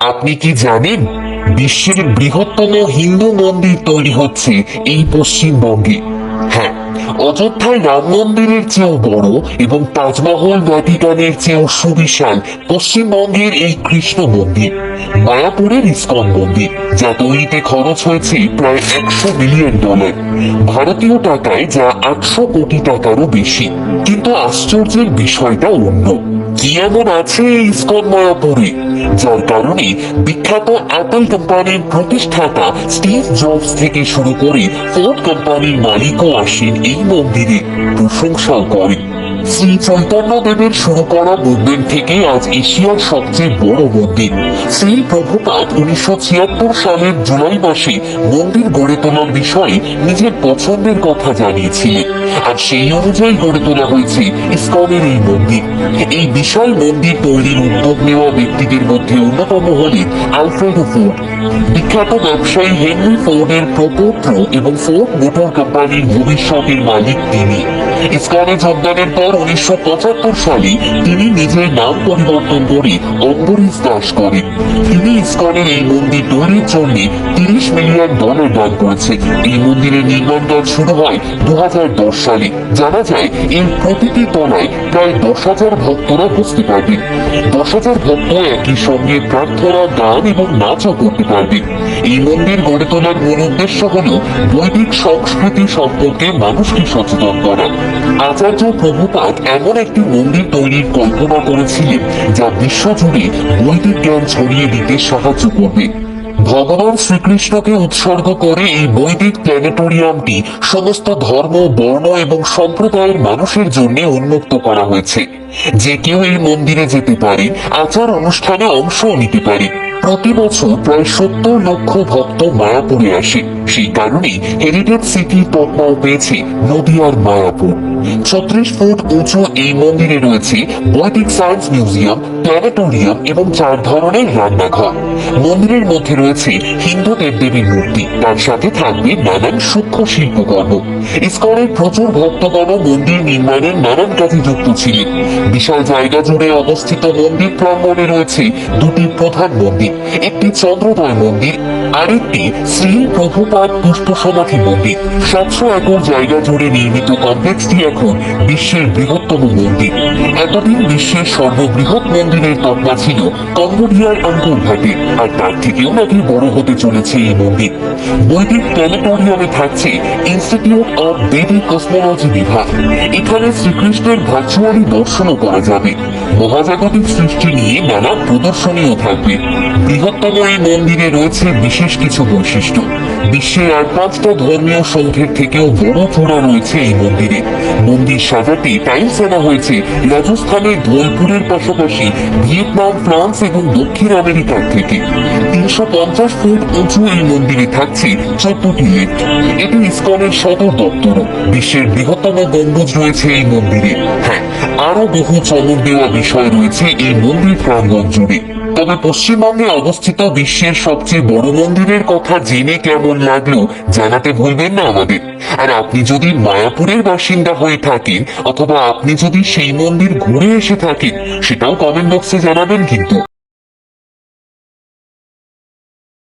আপনি কি জানেন? বিশ্বের বৃহত্তম হিন্দু মন্দির তৈরি হচ্ছে এই পশ্চিমবঙ্গে। হ্যাঁ অযোধ্যায় রাম মন্দিরের চেয়েও বড় এবং তাজমহল ভ্যাটিকানের চেয়েও সুবিশাল পশ্চিমবঙ্গের এই কৃষ্ণ মন্দির, মায়াপুরের ইস্কন মন্দির, যা তৈরিতে খরচ হয়েছে প্রায় একশো মিলিয়ন ডলার। ভারতীয় টাকায় যা আটশো কোটি টাকারও বেশি। কিন্তু আশ্চর্যের বিষয়টা অন্য। কি এমন আছে ইস্কন মায়াপুরে যার কারণে বিখ্যাত অ্যাপল কোম্পানির প্রতিষ্ঠাতা স্টিভ জবস থেকে শুরু করে ফোর্ড কোম্পানির মালিকও আসেন এই মন্দিরে প্রশংসাও করেন। শ্রী চৈতন্য দেবের শুরু করা মুভমেন্ট থেকে আজ এশিয়ার সবচেয়ে বড় মন্দির। শ্রী প্রভুপাত উনিশশো ছিয়াত্তর সালের জুলাই মাসে মন্দির গড়ে তোলার বিষয়ে নিজের পছন্দের কথা জানিয়েছিলেন। আর সেই অনুযায়ী গড়ে তোলা হয়েছে ইসকনের এই মন্দির। এই বিশাল মন্দির তৈরির উদ্যোগ নেওয়া ব্যক্তিদের মধ্যে অন্যতম হলেন আলফ্রেডো ফোর্ড। বিখ্যাত ব্যবসায়ী হেনরি ফোর্ডের প্রপৌত্র এবং ফোর্ড মোটর কোম্পানির ভবিষ্যতের মালিক তিনি। ইসকনে যোগদানের পর উনিশশো পঁচাত্তর সালে তিনি নিজের নাম পরিবর্তন করে অম্বরীশ দাস করেন। তিনি ইসকনের এই মন্দির তৈরির জন্য তিরিশ মিলিয়ন ডলার দান করেছে এই মন্দিরের নির্মাণ কাজ শুরু হয় দু হাজার দশ সালে। জানা যায়, এর প্রতিটি তলায় প্রায় দশ হাজার ভক্তরা বসতে পারবেন দশ হাজার ভক্ত একই সঙ্গে প্রার্থনা, গান এবং নাচও করতে পারবেন। এই মন্দির গড়ে তোলার মূল উদ্দেশ্য হল বৈদিক সংস্কৃতি সম্পর্কে মানুষকে সচেতন করা। আচার্য প্রভুপাত এমন একটি মন্দির তৈরির কল্পনা করেছিলেন, যা বিশ্বজুড়ে বৈদিক জ্ঞান ছড়িয়ে দিতে সাহায্য করবে। ভগবান শ্রীকৃষ্ণকে উৎসর্গ করে এই বৈদিক প্ল্যানেটোরিয়ামটি সমস্ত ধর্ম, বর্ণ এবং সম্প্রদায়ের মানুষের জন্য উন্মুক্ত করা হয়েছে। যে কেউ এই মন্দিরে যেতে পারে, আচার অনুষ্ঠানে অংশও নিতে পারে। প্রতি বছর প্রায় সত্তর লক্ষ ভক্ত মায়াপুরে আসে। সেই কারণে হেরিটেজ সিটির তকমাও পেয়েছে নদিয়ার মায়াপুর। ছত্রিশ ফুট উঁচু এই মন্দিরে রয়েছে বৈদিক সায়েন্স মিউজিয়াম প্ল্যানেটোরিয়াম এবং চার ধরনের রান্নাঘর। মন্দিরের মধ্যে রয়েছে হিন্দু দেবদেবীর মূর্তি। তার সাথে থাকবে নানান সূক্ষ্ম শিল্পকর্ম। ইস্কনের প্রচুর ভক্তগণ মন্দির নির্মাণের নানান কাজে যুক্ত ছিলেন। বিশাল জায়গা জুড়ে অবস্থিত মন্দির প্রাঙ্গণে রয়েছে দুটি প্রধান মন্দির। একটি চন্দ্রোদয় মন্দির, আরেকটি শ্রী প্রভুপাদ পুষ্প সমাধি মন্দির। সাতশো একর জায়গা জুড়ে নির্মিত কমপ্লেক্সটি এখন বিশ্বের বৃহত্তম মন্দির। এতদিন বিশ্বের সর্ববৃহৎ মন্দিরের তকমা ছিল। কম্বোডিয়ার আঙ্কুর ঘাটে আর তার থেকেও নাকি বড় হতে চলেছে এই মন্দির। বৈদিক প্ল্যানেটোরিয়ামে থাকছে ইনস্টিটিউট অফ বেদিক কসমোলজি বিভাগ। এখানে শ্রীকৃষ্ণের ভার্চুয়ালি দর্শনও করা যাবে। মহাজাগতিক সৃষ্টি নিয়ে নানা প্রদর্শনীও থাকবে। বৃহত্তম এই মন্দিরে রয়েছে বিশেষ কিছু বৈশিষ্ট্য। বিশ্বের আর পাঁচটা ধর্মীয় সংঘের থেকেও বড় চূড়া রয়েছে এই মন্দিরে। মন্দির সাজাতে টাইলস আনা হয়েছে। রাজস্থানের ধোলপুরের পাশাপাশি ভিয়েতনাম, ফ্রান্স এবং দক্ষিণ আমেরিকার থেকে। তিনশো পঞ্চাশ ফুট উঁচু এই মন্দিরে থাকছে চোদ্দটি লিফট এটি ইসকনের সদর দপ্তর। বিশ্বের বৃহত্তম গম্বুজ রয়েছে এই মন্দিরে। হ্যাঁ আরও বহু চমক দেওয়া বিষয় রয়েছে এই মন্দির প্রাঙ্গণ জুড়ে। তবে পশ্চিমবঙ্গে অবস্থিত বিশ্বের সবচেয়ে বড় মন্দিরের কথা জেনে কেমন লাগল জানাতে ভুলবেন না আমাদের। আর আপনি যদি মায়াপুরের বাসিন্দা হয়ে থাকেন, অথবা আপনি যদি সেই মন্দির ঘুরে এসে থাকেন, সেটাও কমেন্ট বক্সে জানাবেন কিন্তু।